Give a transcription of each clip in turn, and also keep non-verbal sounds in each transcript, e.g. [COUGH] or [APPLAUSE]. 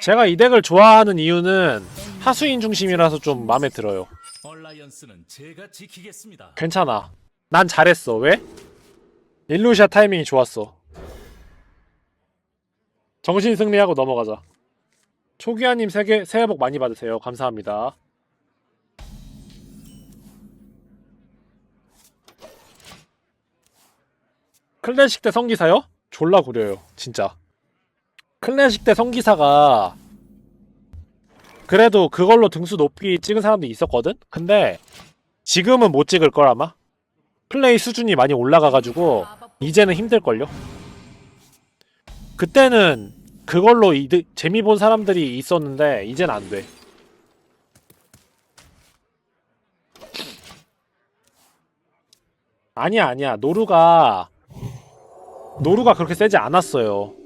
제가 이 덱을 좋아하는 이유는 하수인 중심이라서 좀 마음에 들어요. 괜찮아. 난 잘했어. 왜? 일루시아 타이밍이 좋았어. 정신 승리하고 넘어가자. 초기화님 새해, 새해 복 많이 받으세요. 감사합니다. 클래식 때 성기사요? 졸라 구려요. 진짜. 클래식 때 성기사가 그래도 그걸로 등수 높이 찍은 사람도 있었거든? 근데 지금은 못 찍을 걸 아마? 플레이 수준이 많이 올라가가지고 이제는 힘들걸요? 그때는 그걸로 이득, 재미 본 사람들이 있었는데 이젠 안 돼. 아니야 아니야 노루가 노루가 그렇게 세지 않았어요.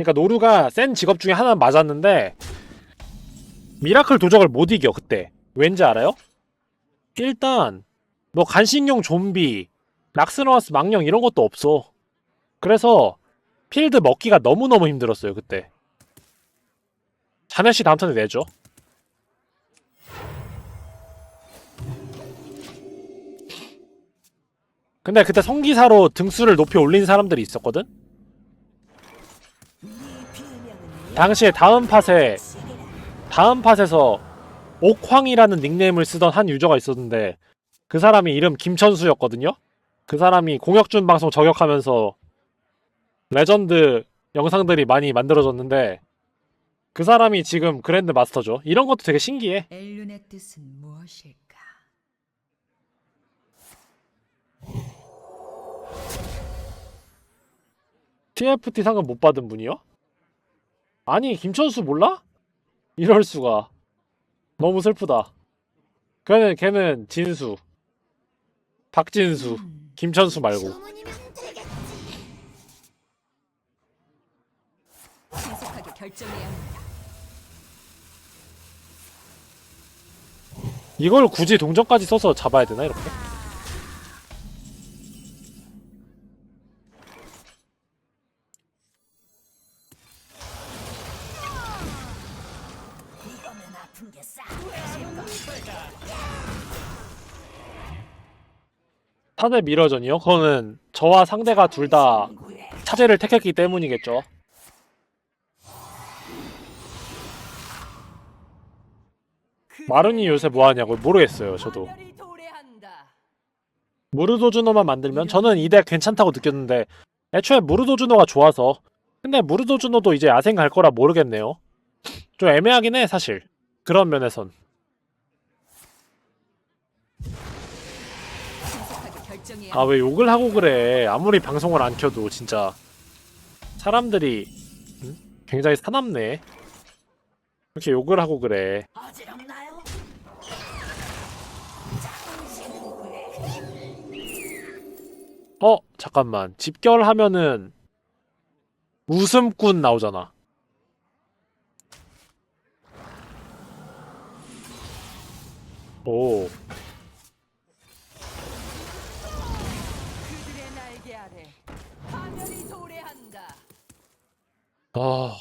그러니까 노루가 센 직업 중에 하나는 맞았는데 미라클 도적을 못 이겨 그때 왠지 알아요? 일단 뭐 간식용 좀비, 락스너와스 망령 이런 것도 없어. 그래서 필드 먹기가 너무너무 힘들었어요, 그때. 자네씨 다음 턴에 내죠. 근데 그때 성기사로 등수를 높이 올린 사람들이 있었거든? 당시에 다음 팟에 다음 팟에서 옥황이라는 닉네임을 쓰던 한 유저가 있었는데 그 사람이 이름 김천수였거든요. 그 사람이 공혁준 방송 저격하면서 레전드 영상들이 많이 만들어졌는데 그 사람이 지금 그랜드 마스터죠. 이런 것도 되게 신기해. 엘룬의 뜻은 무엇일까? TFT 상금 못 받은 분이요? 아니 김천수 몰라? 이럴 수가. 너무 슬프다. 걔는 걔는 진수. 박진수. 김천수 말고. 신속하게 결정해야 합니다. 이걸 굳이 동전까지 써서 잡아야 되나 이렇게? 사대 미러전이요? 그거는 저와 상대가 둘 다 차제를 택했기 때문이겠죠. 마른이 요새 뭐 하냐고 모르겠어요. 저도. 무르도주노만 만들면 저는 이 덱 괜찮다고 느꼈는데 애초에 무르도주노가 좋아서 근데 무르도주노도 이제 야생 갈 거라 모르겠네요. 좀 애매하긴 해 사실 그런 면에선. 아 왜 욕을 하고 그래? 아무리 방송을 안 켜도 진짜 사람들이 응? 굉장히 사납네. 이렇게 욕을 하고 그래? 어 잠깐만. 집결하면은 웃음꾼 나오잖아 오 그들의 날개 아래 파멸이 도래한다. 아.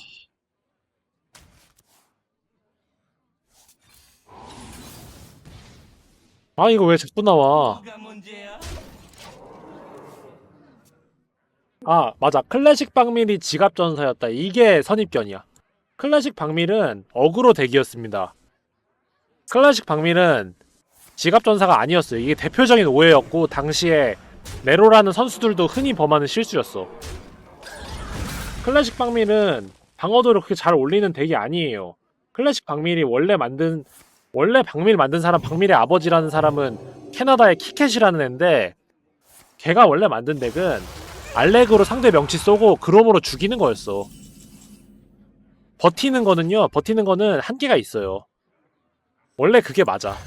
아, 이거 왜 자꾸 나와? 아, 맞아. 클래식 박밀이 지갑 전사였다. 이게 선입견이야. 클래식 박밀은 어그로 덱이었습니다. 클래식 박밀은 지갑 전사가 아니었어요. 이게 대표적인 오해였고, 당시에 네로라는 선수들도 흔히 범하는 실수였어. 클래식 박밀은 방어도를 그렇게 잘 올리는 덱이 아니에요. 클래식 박밀이 원래 만든 원래 박밀 만든 사람 박밀의 아버지라는 사람은 캐나다의 키켓이라는 애인데 걔가 원래 만든 덱은 알렉으로 상대 명치 쏘고 그롬으로 죽이는 거였어. 버티는 거는요. 버티는 거는 한계가 있어요. 원래 그게 맞아.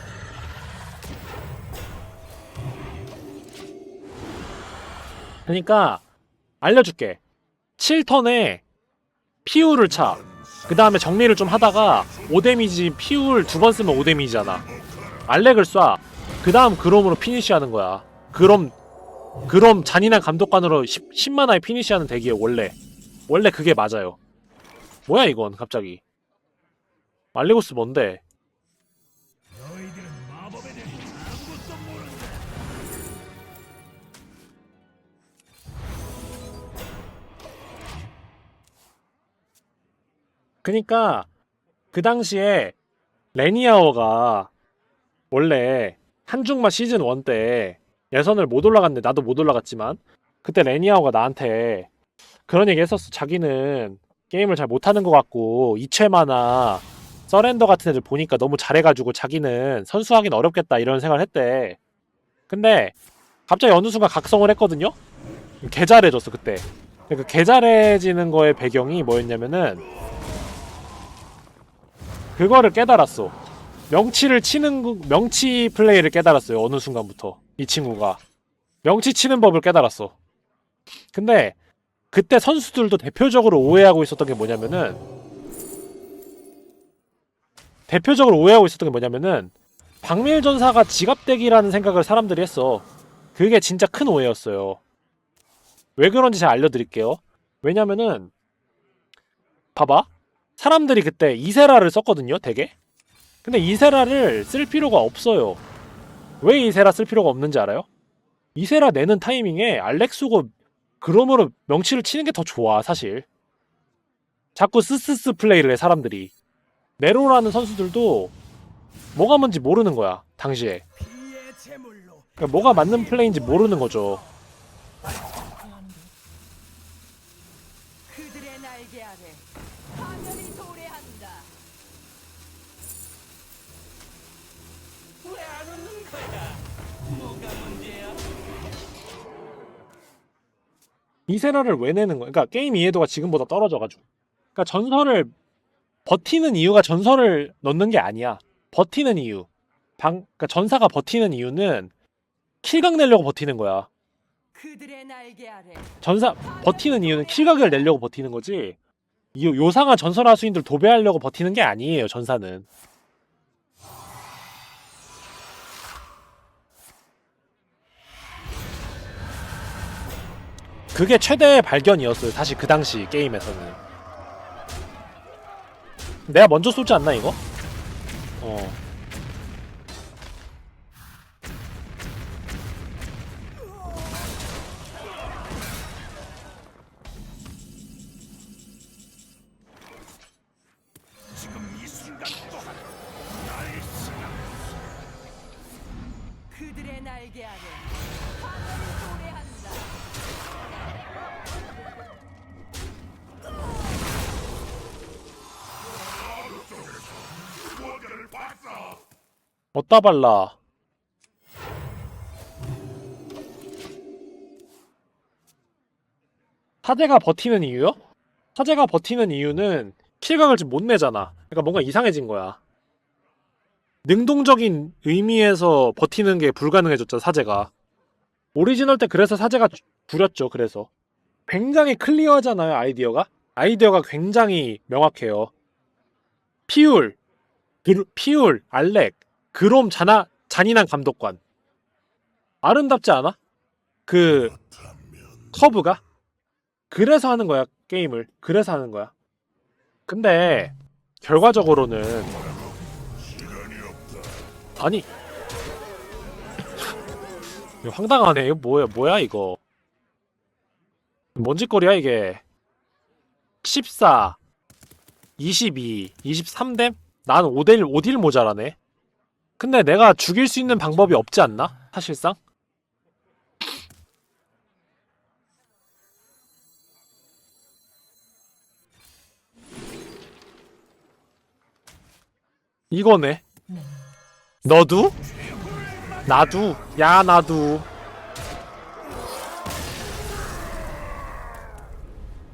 그러니까 알려줄게. 7턴에 피우를 차. 그 다음에 정리를 좀 하다가 5데미지 피울 두 번 쓰면 5데미지잖아. 알렉을 쏴. 그 다음 그롬으로 피니시하는 거야. 그롬, 그롬 잔인한 감독관으로 10, 10만화에 피니시하는 덱이에요, 원래. 원래 그게 맞아요. 뭐야 이건 갑자기. 말리고스 뭔데? 그니까 그 당시에 레니아어가 원래 한중마 시즌 1 때 예선을 못 올라갔는데 나도 못 올라갔지만 그때 레니아오가 나한테 그런 얘기 했었어. 자기는 게임을 잘 못하는 것 같고 이체마나 서렌더 같은 애들 보니까 너무 잘해가지고 자기는 선수하기는 어렵겠다 이런 생각을 했대. 근데 갑자기 어느 순간 각성을 했거든요. 개 잘해졌어 그때. 그개 잘해지는 거의 배경이 뭐였냐면은 그거를 깨달았어. 명치를 치는 거- 명치 플레이를 깨달았어요. 어느 순간부터 이 친구가 명치 치는 법을 깨달았어. 근데 그때 선수들도 대표적으로 오해하고 있었던 게 뭐냐면은 대표적으로 오해하고 있었던 게 뭐냐면은 박밀 전사가 지갑대기라는 생각을 사람들이 했어. 그게 진짜 큰 오해였어요. 왜 그런지 제가 알려드릴게요. 왜냐면은 봐봐. 사람들이 그때 이세라를 썼거든요, 되게. 근데 이세라를 쓸 필요가 없어요. 왜 이세라 쓸 필요가 없는지 알아요? 이세라 내는 타이밍에 알렉소가 그러므로 명치를 치는 게 더 좋아, 사실. 자꾸 스스스 플레이를 해, 사람들이. 네로라는 선수들도 뭐가 뭔지 모르는 거야, 당시에. 그러니까 뭐가 맞는 플레이인지 모르는 거죠. 이세라를 왜 내는 거야? 그러니까 게임 이해도가 지금보다 떨어져가지고. 그러니까 전설을 버티는 이유가 전설을 넣는 게 아니야. 버티는 이유. 방, 그러니까 전사가 버티는 이유는 킬각 내려고 버티는 거야. 전사 버티는 이유는 킬각을 내려고 버티는 거지. 이 요상한 전설 하수인들 도배하려고 버티는 게 아니에요. 전사는. 그게 최대의 발견이었어요. 사실 그 당시 게임에서는. 내가 먼저 쏘지 않나 이거? 어. 어따 발라. 사제가 버티는 이유요? 사제가 버티는 이유는 킬각을 지금 못 내잖아. 그러니까 뭔가 이상해진 거야. 능동적인 의미에서 버티는 게 불가능해졌죠, 사제가. 오리지널 때 그래서 사제가 주- 줄였죠, 그래서. 굉장히 클리어하잖아요, 아이디어가. 아이디어가 굉장히 명확해요. 피울, 그- 피울, 알렉, 그롬 잔아, 잔인한 감독관. 아름답지 않아? 그 커브가? 그래서 하는 거야 게임을. 그래서 하는 거야. 근데 결과적으로는 아니 [LAUGHS] 이거 황당하네. 이거 뭐야 뭐야 이거. 뭔 짓거리야 이게. 14 22 23댐? 난 5딜 5딜 모자라네. 근데 내가 죽일 수 있는 방법이 없지 않나? 사실상? 이거네. 너도? 나도? 야, 나도.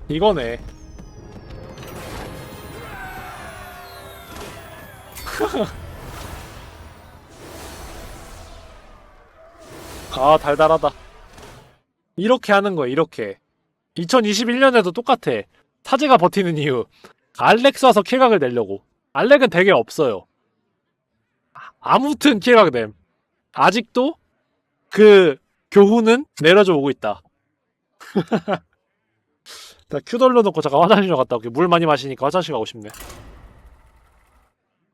이거네. [LAUGHS] 아, 달달하다. 이렇게 하는 거야, 이렇게. 2021년에도 똑같아. 사제가 버티는 이유. 알렉 쏴서 킬각을 내려고. 알렉은 되게 없어요. 아- 아무튼 킬각 됨. 아직도 그 교훈은 내려져 오고 있다. [LAUGHS] 나 큐 돌려놓고 잠깐 화장실 갔다 올게. 물 많이 마시니까 화장실 가고 싶네.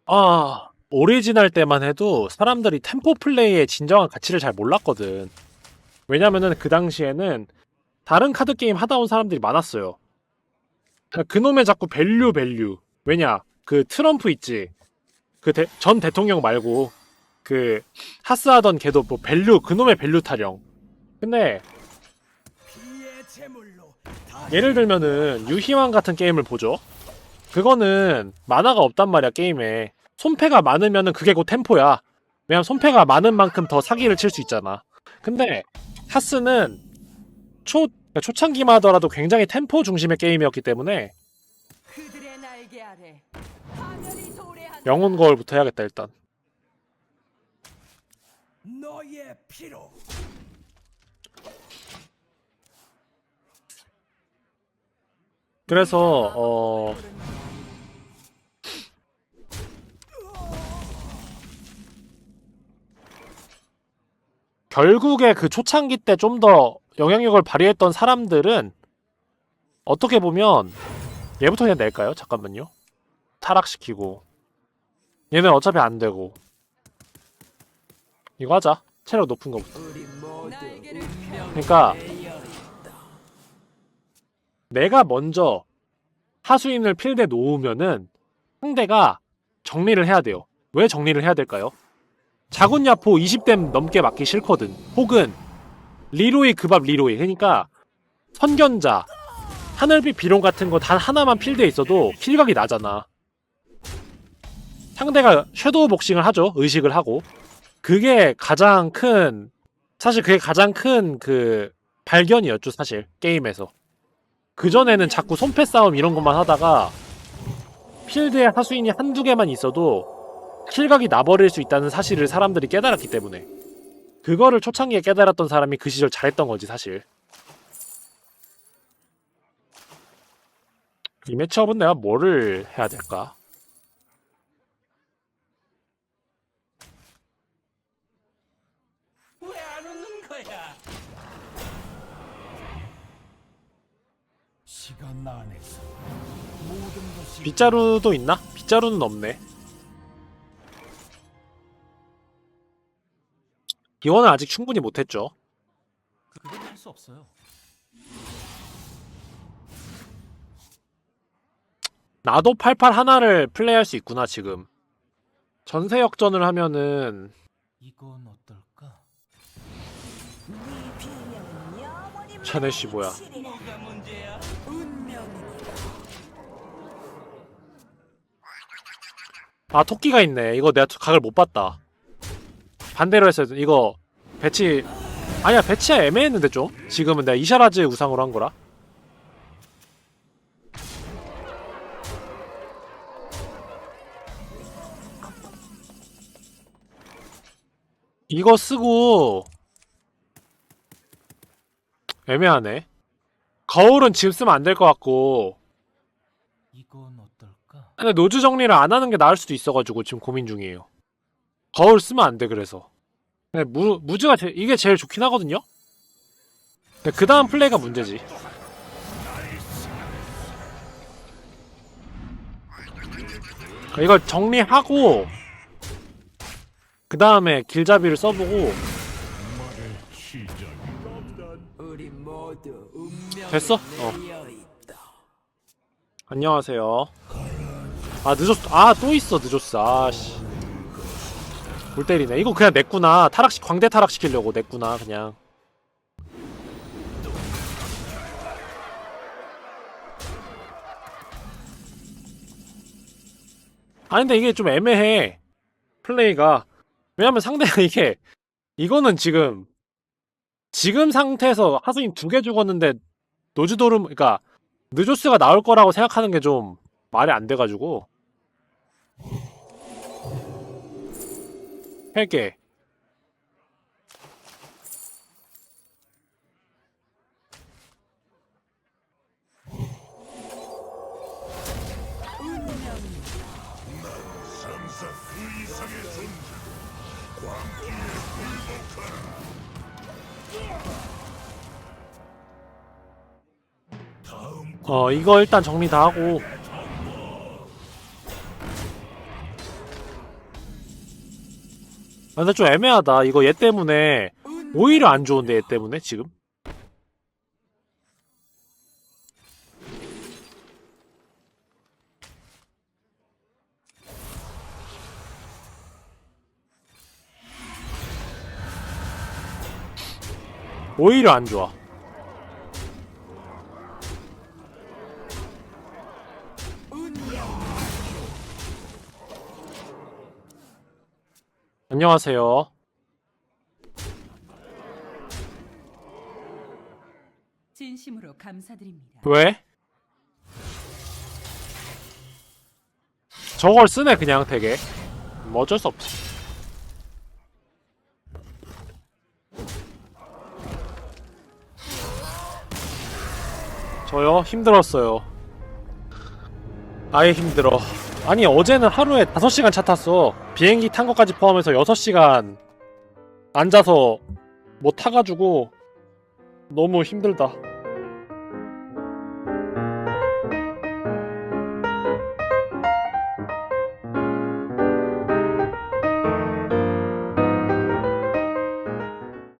아, 오리지널 때만 해도 사람들이 템포 플레이의 진정한 가치를 잘 몰랐거든. 왜냐면은 그 당시에는 다른 카드 게임 하다 온 사람들이 많았어요. 그놈의 자꾸 밸류 밸류. 왜냐? 그 트럼프 있지. 그 전 대통령 말고 그 하스 하던 걔도 뭐 밸류 그놈의 밸류 타령. 근데 예를 들면은 유희왕 같은 게임을 보죠. 그거는 만화가 없단 말이야 게임에. 손패가 많으면은 그게 곧 템포야. 왜냐면 손패가 많은 만큼 더 사기를 칠 수 있잖아. 근데 하스는 초 초창기만 하더라도 굉장히 템포 중심의 게임이었기 때문에. 영혼 거울부터 해야겠다 일단. 그래서 어 결국에 그 초창기 때 좀 더 영향력을 발휘했던 사람들은 어떻게 보면 얘부터 그냥 낼까요? 잠깐만요. 타락시키고 얘는 어차피 안 되고 이거 하자. 체력 높은 거부터. 그러니까 내가 먼저 하수인을 필드에 놓으면은 상대가 정리를 해야 돼요. 왜 정리를 해야 될까요? 자군야포 20댐 넘게 맞기 싫거든. 혹은 리로이 그밥 리로이. 그러니까 선견자, 하늘빛 비룡 같은 거 단 하나만 필드에 있어도 킬각이 나잖아. 상대가 섀도우 복싱을 하죠. 의식을 하고. 그게 가장 큰 사실 그게 가장 큰 그 발견이었죠, 사실 게임에서. 그 전에는 자꾸 손패 싸움 이런 것만 하다가 필드에 하수인이 한두 개만 있어도 킬각이 나버릴 수 있다는 사실을 사람들이 깨달았기 때문에 그거를 초창기에 깨달았던 사람이 그 시절 잘했던 거지 사실. 이 매치업은 내가 뭐를 해야 될까? 빗자루도 있나? 빗자루는 없네. 기원은 아직 충분히 못했죠. 그건 할수 없어요. 나도 88 하나를 플레이할 수 있구나 지금. 전세 역전을 하면은 이건 어떨까? 자네 씨 뭐야? 뭐가 문제야? 아 토끼가 있네. 이거 내가 각을 못 봤다. 반대로 했어야 돼. 이거 배치 아니야 배치가 애매했는데 좀. 지금은 내가 이샤라즈 우상으로 한 거라. 이거 쓰고 애매하네. 거울은 지금 쓰면 안 될 것 같고 이건 어떨까? 근데 노즈 정리를 안 하는 게 나을 수도 있어가지고 지금 고민 중이에요. 거울 쓰면 안 돼 그래서. 근데 무 무즈가 제, 이게 제일 좋긴 하거든요. 근데 그 다음 플레이가 문제지. 그러니까 이걸 정리하고 그 다음에 길잡이를 써보고 됐어? 어. 안녕하세요. 아 늦었어. 아 또 있어 늦었어. 아씨. 물 때리네. 이거 그냥 냈구나. 타락시 광대 타락 시키려고 냈구나 그냥. 아니 근데 이게 좀 애매해. 플레이가. 왜냐면 상대가 [LAUGHS] 이게 이거는 지금 지금 상태에서 하수인 두 개 죽었는데 노즈도름 그러니까 느조스가 나올 거라고 생각하는 게 좀 말이 안 돼가지고 회계 어 이거 일단 정리 다 하고. 아, 근데 좀 애매하다. 이거 얘 때문에 오히려 안 좋은데 얘 때문에 지금? 오히려 안 좋아 안녕하세요 진심으로 감사드립니다. 왜? 저걸 쓰네 그냥 되게 뭐 어쩔 수 없지 저요? 힘들었어요 아예 힘들어 아니 어제는 하루에 5시간 차 탔어. 비행기 탄 것까지 포함해서 6시간 앉아서 뭐 타가지고 너무 힘들다